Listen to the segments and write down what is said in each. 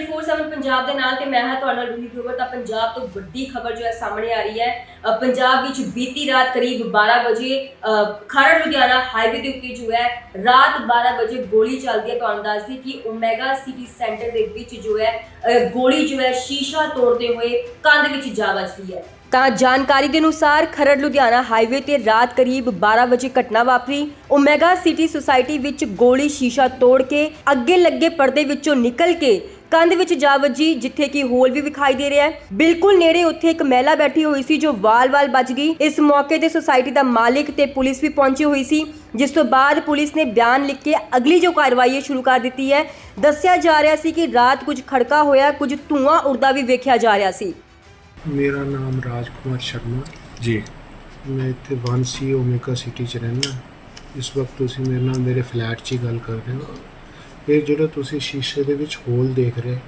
24/7 ਪੰਜਾਬ ਦੇ ਨਾਲ ਤੇ ਮੈਂ ਹਾਂ ਤੁਹਾਡਾ ਰੂਹੀ ਗਰੋਵਰ ਤਾਂ ਪੰਜਾਬ ਤੋਂ ਵੱਡੀ ਖਬਰ ਜੋ ਹੈ ਸਾਹਮਣੇ ਆ ਰਹੀ ਹੈ। ਪੰਜਾਬ ਵਿੱਚ ਬੀਤੀ ਰਾਤ ਕਰੀਬ 12 ਵਜੇ ਖਰੜ ਲੁਧਿਆਣਾ ਹਾਈਵੇ ਦੇ ਉੱਤੇ ਜੋ ਹੈ, ਰਾਤ 12 ਵਜੇ ਗੋਲੀ ਚੱਲਦੀ ਹੈ। ਤੁਹਾਨੂੰ ਦੱਸਦੀ ਕਿ ਓਮੇਗਾ ਸਿਟੀ ਸੈਂਟਰ ਦੇ ਵਿੱਚ ਜੋ ਹੈ ਗੋਲੀ ਜੋ ਹੈ ਸ਼ੀਸ਼ਾ ਤੋੜਦੇ ਹੋਏ ਕੰਧ ਵਿੱਚ ਜਾ ਵੱਜਦੀ ਹੈ। ਤਾਂ ਜਾਣਕਾਰੀ ਦੇ ਅਨੁਸਾਰ ਖਰੜ ਲੁਧਿਆਣਾ ਹਾਈਵੇ ਤੇ ਰਾਤ ਕਰੀਬ 12 ਵਜੇ ਘਟਨਾ ਵਾਪਰੀ। ਓਮੇਗਾ ਸਿਟੀ ਸੁਸਾਇਟੀ ਵਿੱਚ ਗੋਲੀ ਸ਼ੀਸ਼ਾ ਤੋੜ ਕੇ ਅੱਗੇ ਲੱਗੇ ਪਰਦੇ ਵਿੱਚੋਂ ਨਿਕਲ ਕੇ ਕੰਧ ਵਿੱਚ ਜਾ ਵੱਜੀ ਜਿੱਥੇ ਕਿ ਹੋਲ ਵੀ ਵਿਖਾਈ ਦੇ ਰਿਹਾ ਹੈ। ਬਿਲਕੁਲ ਨੇੜੇ ਉੱਥੇ ਇੱਕ ਮਹਿਲਾ ਬੈਠੀ ਹੋਈ ਸੀ ਜੋ ਵਾਲ-ਵਾਲ ਬਚ ਗਈ। ਇਸ ਮੌਕੇ ਤੇ ਸੁਸਾਇਟੀ ਦਾ ਮਾਲਿਕ ਤੇ ਪੁਲਿਸ ਵੀ ਪਹੁੰਚੀ ਹੋਈ ਸੀ ਜਿਸ ਤੋਂ ਬਾਅਦ ਪੁਲਿਸ ਨੇ ਬਿਆਨ ਲਿਖ ਕੇ ਅਗਲੀ ਜੋ ਕਾਰਵਾਈ ਹੈ ਸ਼ੁਰੂ ਕਰ ਦਿੱਤੀ ਹੈ ਦੱਸਿਆ ਜਾ ਰਿਹਾ ਸੀ ਕਿ ਰਾਤ ਕੁਝ ਖੜਕਾ ਹੋਇਆ ਕੁਝ ਧੂਆਂ ਉੜਦਾ ਵੀ ਵੇਖਿਆ ਜਾ ਰਿਹਾ ਸੀ। ਮੇਰਾ ਨਾਮ ਰਾਜਕੁਮਾਰ ਸ਼ਰਮਾ ਜੀ। ਮੈਂ ਇੱਥੇ 1C ਓਮੇਗਾ ਸਿਟੀ ਚ ਰਹਿੰਦਾ। ਇਸ ਵਕਤ ਤੁਸੀਂ ਮੇਰੇ ਨਾਲ ਮੇਰੇ ਫਲੈਟ 'ਚ ਹੀ ਗੱਲ ਕਰ ਰਹੇ ਹੋ। ਇਹ ਜਿਹੜਾ ਤੁਸੀਂ ਸ਼ੀਸ਼ੇ ਦੇ ਵਿੱਚ ਹੋਲ ਦੇਖ ਰਹੇ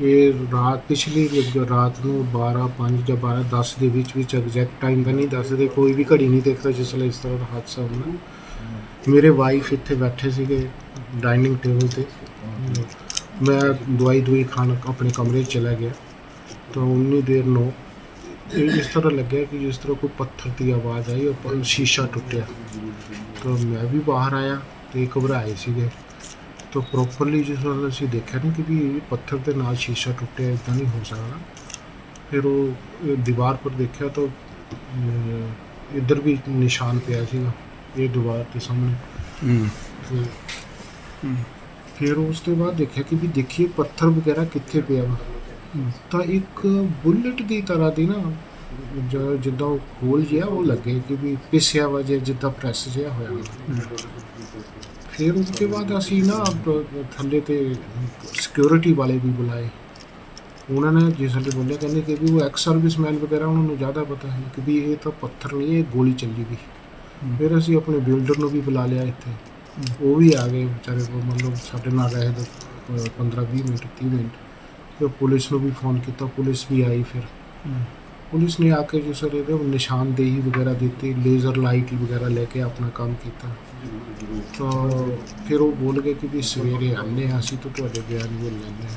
ਇਹ ਰਾਤ, ਪਿਛਲੀ ਰਾਤ ਨੂੰ 12 5 ਜਾਂ 12 10 ਦੇ ਵਿੱਚ ਵਿੱਚ ਐਗਜ਼ੈਕਟ ਟਾਈਮ ਦਾ ਨਹੀਂ ਦੱਸਦੇ, ਕੋਈ ਵੀ ਘੜੀ ਨਹੀਂ ਦੇਖਦਾ ਜਿਸ ਵੇਲੇ ਇਸ ਤਰ੍ਹਾਂ ਦਾ ਹਾਦਸਾ ਹੁੰਦਾ ਮੇਰੇ ਵਾਈਫ ਇੱਥੇ ਬੈਠੇ ਸੀਗੇ ਡਾਈਨਿੰਗ ਟੇਬਲ ਤੇ। ਮੈਂ ਦਵਾਈ ਦਵਾਈ ਖਾਣ ਆਪਣੇ ਕਮਰੇ 'ਚ ਚਲਾ ਗਿਆ। ਤਾਂ ਉਨੀ ਦੇਰ ਨੂੰ ਇਹ ਇਸ ਤਰ੍ਹਾਂ ਲੱਗਿਆ ਕਿ ਜਿਸ ਤਰ੍ਹਾਂ ਕੋਈ ਪੱਥਰ ਦੀ ਆਵਾਜ਼ ਆਈ ਔਰ ਸ਼ੀਸ਼ਾ ਟੁੱਟਿਆ। ਤਾਂ ਮੈਂ ਵੀ ਬਾਹਰ ਆਇਆ ਤੇ ਘਬਰਾਏ ਸੀਗੇ। ਤਾਂ ਪ੍ਰੋਪਰਲੀ ਜਿਸ ਵੇਲੇ ਅਸੀਂ ਦੇਖਿਆ ਨਾ ਕਿ ਵੀ ਪੱਥਰ ਦੇ ਨਾਲ ਸ਼ੀਸ਼ਾ ਟੁੱਟਿਆ ਇਦਾਂ ਨਹੀਂ ਹੋ ਸਕਦਾ। ਫਿਰ ਉਹ ਦੀਵਾਰ ਪਰ ਦੇਖਿਆ ਤਾਂ ਇੱਧਰ ਵੀ ਨਿਸ਼ਾਨ ਪਿਆ ਸੀਗਾ ਇਹ ਦੀਵਾਰ ਦੇ ਸਾਹਮਣੇ। ਹੂੰ। ਫਿਰ ਉਸ ਤੋਂ ਬਾਅਦ ਦੇਖਿਆ ਕਿ ਵੀ ਦੇਖੀਏ ਪੱਥਰ ਵਗੈਰਾ ਕਿੱਥੇ ਪਿਆ ਵਾ। ਤਾਂ ਇੱਕ ਬੁਲਟ ਦੀ ਤਰ੍ਹਾਂ ਦੀ ਨਾ ਜਿੱਦਾਂ ਉਹ ਖੋਲ ਜਿਹਾ ਉਹ ਲੱਗੇ ਕਿ ਵੀ ਪਿਸਿਆ ਵਾ ਜੇ ਜਿੱਦਾਂ ਪ੍ਰੈਸ ਜਿਹਾ ਹੋਇਆ। ਫਿਰ ਉਸ ਤੋਂ ਬਾਅਦ ਅਸੀਂ ਨਾ ਥੱਲੇ ਤੇ ਸਿਕਿਉਰਿਟੀ ਵਾਲੇ ਵੀ ਬੁਲਾਏ। ਉਹਨਾਂ ਨੇ ਜਿਸ ਵੇਲੇ ਬੋਲਿਆ ਕਹਿੰਦੇ ਕਿ ਵੀ ਉਹ ਐਕਸ ਸਰਵਿਸਮੈਨ ਵਗੈਰਾ ਉਹਨਾਂ ਨੂੰ ਜ਼ਿਆਦਾ ਪਤਾ ਹੈ ਕਿ ਵੀ ਇਹ ਤਾਂ ਪੱਥਰ ਨਹੀਂ ਇਹ ਗੋਲੀ ਚੱਲੀ ਗਈ ਫਿਰ ਅਸੀਂ ਆਪਣੇ ਬਿਲਡਰ ਨੂੰ ਵੀ ਬੁਲਾ ਲਿਆ ਇੱਥੇ। ਉਹ ਵੀ ਆ ਗਏ ਵਿਚਾਰੇ ਉਹ ਮਤਲਬ ਸਾਡੇ ਨਾਲ ਰਹੇ ਤਾਂ 15 20 ਮਿੰਟ 30 ਮਿੰਟ। ਫਿਰ ਪੁਲਿਸ ਨੂੰ ਵੀ ਫੋਨ ਕੀਤਾ ਪੁਲਿਸ ਵੀ ਆਈ ਫਿਰ। ਪੁਲਿਸ ਨੇ ਆ ਕੇ ਜੋ ਸਰ ਇਹਦੇ ਨਿਸ਼ਾਨਦੇਹੀ ਵਗੈਰਾ ਦਿੱਤੀ ਲੇਜ਼ਰ ਲਾਈਟ ਵਗੈਰਾ ਲੈ ਕੇ ਆਪਣਾ ਕੰਮ ਕੀਤਾ। ਤਾਂ ਫਿਰ ਉਹ ਬੋਲ ਗਏ ਕਿ ਵੀ ਸਵੇਰੇ ਆਨੇ ਹਾਂ ਅਸੀਂ ਤਾਂ ਤੁਹਾਡੇ ਬਿਆਨ ਵੀ ਲੈਣੇ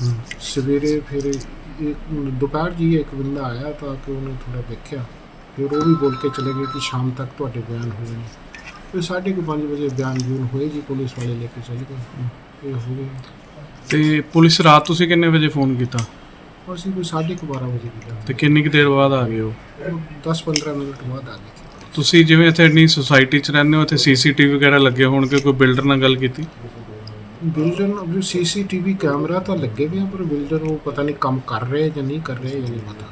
ਹਾਂ। ਸਵੇਰੇ ਫਿਰ ਦੁਪਹਿਰ ਜੀ ਇੱਕ ਬੰਦਾ ਆਇਆ ਤਾਂ ਕਿ ਉਹਨੇ ਥੋੜਾ ਦੇਖਿਆ ਫਿਰ ਉਹ ਵੀ ਬੋਲ ਕੇ ਚਲੇ ਗਏ ਕਿ ਸ਼ਾਮ ਤੱਕ ਤੁਹਾਡੇ ਬਿਆਨ ਹੋ ਜਾਣਗੇ ਫਿਰ ਸਾਢੇ ਕੁ ਪੰਜ ਵਜੇ ਬਿਆਨ ਬੂਨ ਹੋਏ ਜੀ ਪੁਲਿਸ ਵਾਲੇ ਲੈ ਕੇ ਚਲੇ ਗਏ। ਇਹ ਹੋ ਗਏ। ਤੇ ਪੁਲਿਸ ਰਾਤ ਤੁਸੀਂ ਕਿੰਨੇ ਵਜੇ ਫੋਨ ਕੀਤਾ? ਔਰ ਅਸੀਂ ਕੋਈ ਸਾਢੇ ਕੁ 12 ਵਜੇ ਕੀਤਾ ਤੇ ਕਿੰਨੀ ਕੁ ਦੇਰ ਬਾਅਦ ਆ ਗਏ ਹੋ? 10-15 ਮਿੰਟ ਬਾਅਦ ਆ ਗਏ ਸੀ। ਤੁਸੀਂ ਜਿਵੇਂ ਇੱਥੇ ਇੰਨੀ ਸੁਸਾਇਟੀ 'ਚ ਰਹਿੰਦੇ ਹੋ ਇੱਥੇ ਸੀਸੀਟੀਵੀ ਵਗੈਰਾ ਲੱਗੇ ਹੋਣਗੇ ਕੋਈ ਬਿਲਡਰ ਨਾਲ ਗੱਲ ਕੀਤੀ? ਬਿਲਡਰ ਨੂੰ ਸੀਸੀਟੀਵੀ ਕੈਮਰਾ ਤਾਂ ਲੱਗੇ ਹੋਏ ਆ ਪਰ ਬਿਲਡਰ ਉਹ ਪਤਾ ਨਹੀਂ ਕੰਮ ਕਰ ਰਹੇ ਜਾਂ ਨਹੀਂ ਕਰ ਰਹੇ ਇਹ ਨਹੀਂ ਪਤਾ।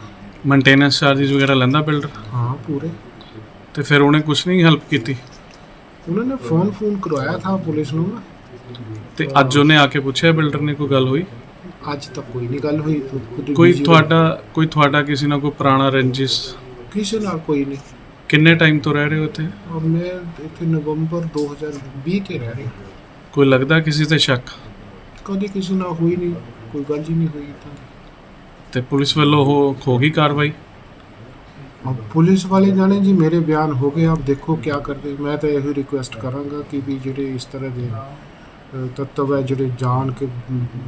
ਮੇਨਟੇਨੈਂਸ ਚਾਰजेस ਵਗੈਰਾ ਲੈਂਦਾ ਬਿਲਡਰ ਹਾਂ ਪੂਰੇ। ਤੇ ਫਿਰ ਉਹਨੇ ਕੁਝ ਨਹੀਂ ਹੈਲਪ ਕੀਤੀ? ਉਹਨਾਂ ਨੇ ਫੋਨ ਫੋਨ ਕਰਵਾਇਆ ਥਾ ਪੁਲਿਸ ਨੂੰ ਨਾ। ਤੇ ਅੱਜ ਉਹਨੇ ਆ ਕੇ ਪੁੱਛਿਆ ਬਿਲਡਰ ਨੇ ਕੋਈ ਗੱਲ ਹੋਈ? ਅੱਜ ਤੱਕ ਕੋਈ ਨਹੀਂ ਗੱਲ ਹੋਈ ਤੂੰ ਖੁਦ ਹੀ ਕੋਈ busy ਹੋ। ਤੁਹਾਡਾ ਕੋਈ ਤੁਹਾਡਾ ਕਿਸੇ ਨਾਲ ਕੋਈ ਪੁਰਾਣਾ ਰੰਜਿਸ਼ ਕਿਸੇ ਨਾਲ ਕੋਈ ਨਹੀਂ ਕਿੰਨੇ ਟਾਈਮ ਤੋਂ ਰਹਿ ਰਹੇ ਹੋ ਇੱਥੇ ਔਰ ਮੈਂ ਇੱਥੇ ਨਵੰਬਰ 2020 ਤੇ ਰਹਿ ਰਿਹਾ ਕੋਈ ਲੱਗਦਾ ਕਿਸੇ ਤੇ ਸ਼ੱਕ ਕਦੇ ਕਿਸੇ ਨਾਲ ਹੋਈ ਨਹੀਂ ਕੋਈ ਗੱਲ ਹੀ ਨਹੀਂ ਹੋਈ ਤਾਂ ਤੇ ਪੁਲਿਸ ਵੱਲੋਂ ਉਹ ਹੋ ਗਈ ਕਾਰਵਾਈ अब पुलिस वाले जाने जी मेरे बयान हो गए आप देखो क्या करते मैं तो यही रिक्वेस्ट करांगा कि भी ਜਿਹੜੇ ਇਸ ਤਰ੍ਹਾਂ ਦੇ ਅ, ਤੱਤਵ ਹੈ ਜਿਹੜੇ ਜਾਣ ਕੇ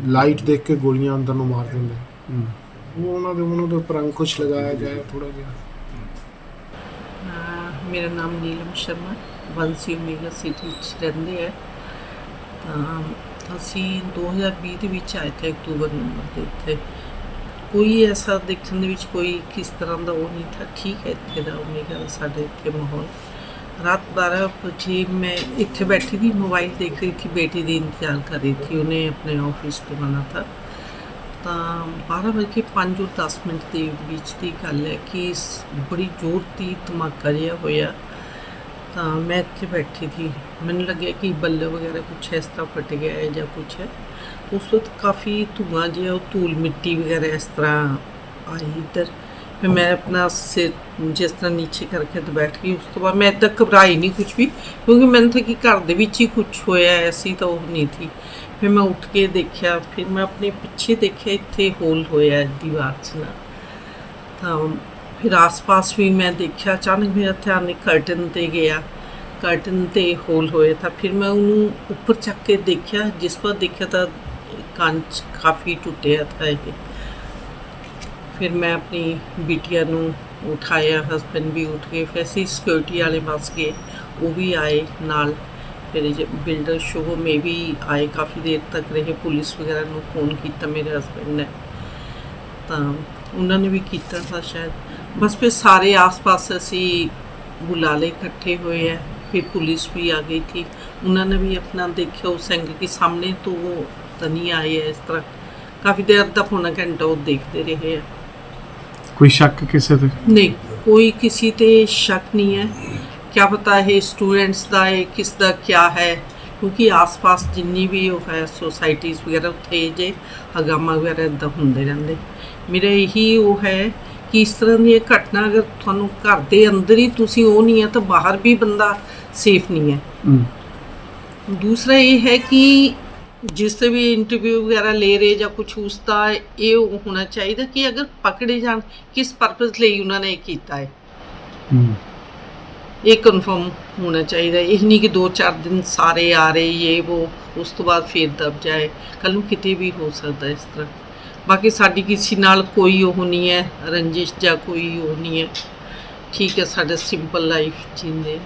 ਲਾਈਟ ਦੇਖ ਕੇ ਗੋਲੀਆਂ ਅੰਦਰ ਨੂੰ ਮਾਰ ਦਿੰਦੇ। ਉਹ ਉਹਨਾਂ ਦੇ ਉਹਨਾਂ ਦੇ ਉੱਪਰ ਅੰਕੁਸ਼ ਲਗਾਇਆ ਜਾਏ ਥੋੜਾ ਜਿਹਾ। ਮੇਰਾ ਨਾਮ ਨੀਲਮ ਸ਼ਰਮਾ ਬੰਸੀ ਓਮੇਗਾ ਸਿਟੀ ਚ ਰਹਿੰਦੇ ਤਾਂ ਅਸੀਂ 2020 ਦੇ ਵਿੱਚ ਆਏ ਤੇ ਅਕਤੂਬਰ ਨੰਬਰ ਦੇ ਉੱਤੇ। ਕੋਈ ਐਸਾ ਦੇਖਣ ਦੇ ਵਿੱਚ ਕੋਈ ਕਿਸ ਤਰ੍ਹਾਂ ਦਾ ਉਹ ਨਹੀਂ ਥਾ। ਠੀਕ ਹੈ ਇੱਥੇ ਦਾ ਓਮੇਗਾ ਸਾਡੇ ਇੱਥੇ ਮਾਹੌਲ। ਰਾਤ 12 ਵਜੇ ਮੈਂ ਇੱਥੇ ਬੈਠੀ थी मोबाइल देख रही थी बेटी ਦੀ इंतजार कर रही थी उन्हें अपने ऑफिस ਤੋਂ ਆਉਣਾ था ਤਾਂ 12 ਵਜੇ ਕੇ 5 ਔਰ 10 ਮਿੰਟ ਦੇ ਵਿੱਚ ਦੀ ਗੱਲ ਹੈ ਕਿ ਸ- ਬੜੀ ਜ਼ੋਰ ਦੀ ਧਮਾਕਾ ਜਿਹਾ ਹੋਇਆ ਤਾਂ ਮੈਂ ਇੱਥੇ ਬੈਠੀ ਸੀ ਮੈਨੂੰ ਲੱਗਿਆ ਕਿ ਬੱਲੇ ਵਗੈਰਾ ਕੁਛ ਇਸ ਤਰ੍ਹਾਂ ਫਟ ਗਿਆ ਹੈ ਜਾਂ ਕੁਛ ਹੈ ਉਸ ਵਕਤ ਕਾਫੀ ਧੂਆਂ ਜਿਹਾ ਉਹ ਧੂਲ ਮਿੱਟੀ ਵਗੈਰਾ ਇਸ ਤਰ੍ਹਾਂ ਆਈ ਇੱਧਰ ਫਿਰ ਮੈਂ ਆਪਣਾ ਸਿਰ ਜਿਸ ਤਰ੍ਹਾਂ ਨੀਚੇ ਕਰਕੇ ਤੇ ਬੈਠ ਗਈ, ਉਸ ਤੋਂ ਬਾਅਦ ਮੈਂ ਇੱਦਾਂ ਘਬਰਾਈ ਨਹੀਂ ਕੁਝ ਵੀ, ਕਿਉਂਕਿ ਮੈਨੂੰ ਤਾਂ ਕਿ ਘਰ ਦੇ ਵਿੱਚ ਹੀ ਕੁਝ ਹੋਇਆ ਐਸੀ ਤਾਂ ਉਹ ਨਹੀਂ ਸੀ। ਫਿਰ ਮੈਂ ਉੱਠ ਕੇ ਦੇਖਿਆ, ਫਿਰ ਮੈਂ ਆਪਣੇ ਪਿੱਛੇ ਦੇਖਿਆ, ਇੱਥੇ ਹੋਲ ਹੋਇਆ ਦੀਵਾਰ 'ਚ ਨਾ। ਤਾਂ ਫਿਰ ਆਸ-ਪਾਸ ਵੀ ਮੈਂ ਦੇਖਿਆ, ਅਚਾਨਕ ਮੇਰਾ ਧਿਆਨ ਇੱਕ ਕਰਟਨ ਤੇ ਗਿਆ। ਕਰਟਨ ਤੇ ਹੋਲ ਹੋਇਆ ਤਾਂ ਫਿਰ ਮੈਂ ਉਹਨੂੰ ਉੱਪਰ ਚੱਕ ਕੇ ਦੇਖਿਆ, ਜਿਸ ਪਰ ਦੇਖਿਆ ਤਾਂ ਕੰਚ ਕਾਫੀ ਟੁੱਟਿਆ ਥਾ ਇਹ। ਫਿਰ ਮੈਂ ਆਪਣੀ ਬਿਟੀਆ ਨੂੰ ਉਠਾਇਆ ਹਸਬੰਡ ਵੀ ਉੱਠ ਗਏ, ਫਿਰ ਅਸੀਂ ਸਿਕਿਉਰਿਟੀ ਵਾਲੇ ਬੱਸ ਗਏ, ਉਹ ਵੀ ਆਏ ਨਾਲ। ਫਿਰ ਬਿਲਡਰ ਸ਼ੋਅ ਮੇ ਵੀ ਆਏ, ਕਾਫੀ ਦੇਰ ਤੱਕ ਰਹੇ, ਪੁਲਿਸ ਵਗੈਰਾ ਨੂੰ ਫੋਨ ਕੀਤਾ ਮੇਰੇ ਹਸਬੰਡ ਨੇ। ਤਾਂ ਉਹਨਾਂ ਨੇ ਵੀ ਕੀਤਾ था ਸ਼ਾਇਦ। ਬਸ ਫਿਰ ਸਾਰੇ ਆਸ-ਪਾਸ ਅਸੀਂ ਬੁਲਾਲੇ, ਇਕੱਠੇ ਹੋਏ ਹੈ ਫਿਰ ਪੁਲਿਸ ਵੀ ਆ ਗਈ थी ਉਹਨਾਂ ਨੇ ਵੀ ਆਪਣਾ ਦੇਖਿਆ ਉਸ ਐਂਗਲ ਕਿ ਸਾਹਮਣੇ ਤੋਂ ਤਾਂ ਨਹੀਂ ਆਏ ਹੈ ਇਸ ਤਰ੍ਹਾਂ। ਕਾਫੀ ਦੇਰ ਤੱਕ ਪੌਣਾ ਘੰਟਾ ਉਹ ਦੇਖਦੇ ਰਹੇ ਆ। ਕੋਈ ਸ਼ੱਕ ਕਿਸੇ ਤੇ? ਨਹੀਂ ਕੋਈ ਕਿਸੇ ਤੇ ਸ਼ੱਕ ਨਹੀਂ ਹੈ। ਕਿਆ ਪਤਾ ਹੈ ਸਟੂਡੈਂਟਸ ਦਾ ਹੈ ਕਿਸ ਦਾ ਕਿਆ ਹੈ ਕਿਉਂਕਿ ਆਸ-ਪਾਸ ਜਿੰਨੀ ਵੀ ਉਹ ਹੈ ਸੋਸਾਇਟੀਜ਼ ਵਗੈਰਾ ਉੱਥੇ ਜੇ ਹਗਾਮਾ ਵਗੈਰਾ ਇਦਾਂ ਹੁੰਦੇ ਰਹਿੰਦੇ। ਮੇਰਾ ਇਹੀ ਉਹ ਹੈ ਕਿ ਇਸ ਤਰ੍ਹਾਂ ਦੀ ਇਹ ਘਟਨਾ ਅਗਰ ਤੁਹਾਨੂੰ ਘਰ ਦੇ ਅੰਦਰ ਹੀ ਤੁਸੀਂ ਉਹ ਨਹੀਂ ਹੈ ਤਾਂ ਬਾਹਰ ਵੀ ਬੰਦਾ ਸੇਫ ਨਹੀਂ ਹੈ। ਦੂਸਰਾ ਇਹ ਹੈ ਕਿ ਜਿਸ ਤੇ ਵੀ ਇੰਟਰਵਿਊ ਵਗੈਰਾ ਲੈ ਰਹੇ ਜਾਂ ਕੁਝ ਉਸ ਦਾ ਇਹ ਹੋਣਾ ਚਾਹੀਦਾ ਕਿ ਅਗਰ ਪਕੜੇ ਜਾਣ ਕਿਸ ਪਰਪਸ ਲਈ ਉਹਨਾਂ ਨੇ ਇਹ ਕੀਤਾ ਹੈ? ਇਹ ਕਨਫਰਮ ਹੋਣਾ ਚਾਹੀਦਾ। ਇਹ ਨਹੀਂ ਕਿ 2-4 ਦਿਨ ਸਾਰੇ ਆ ਰਹੇ ਇਹ ਉਹ ਉਸ ਤੋਂ ਬਾਅਦ ਫੇਰ ਦਬ ਜਾਏ। ਕੱਲ ਨੂੰ ਕਿਤੇ ਵੀ ਹੋ ਸਕਦਾ ਇਸ ਤਰ੍ਹਾਂ। ਬਾਕੀ ਸਾਡੀ ਕਿਸੇ ਨਾਲ ਕੋਈ ਉਹ ਨਹੀਂ ਹੈ ਰੰਜਿਸ਼ ਜਾਂ ਕੋਈ ਉਹ ਨਹੀਂ ਹੈ। ਠੀਕ ਹੈ ਸਾਡਾ ਸਿੰਪਲ ਲਾਈਫ ਜੀਂਦੇ।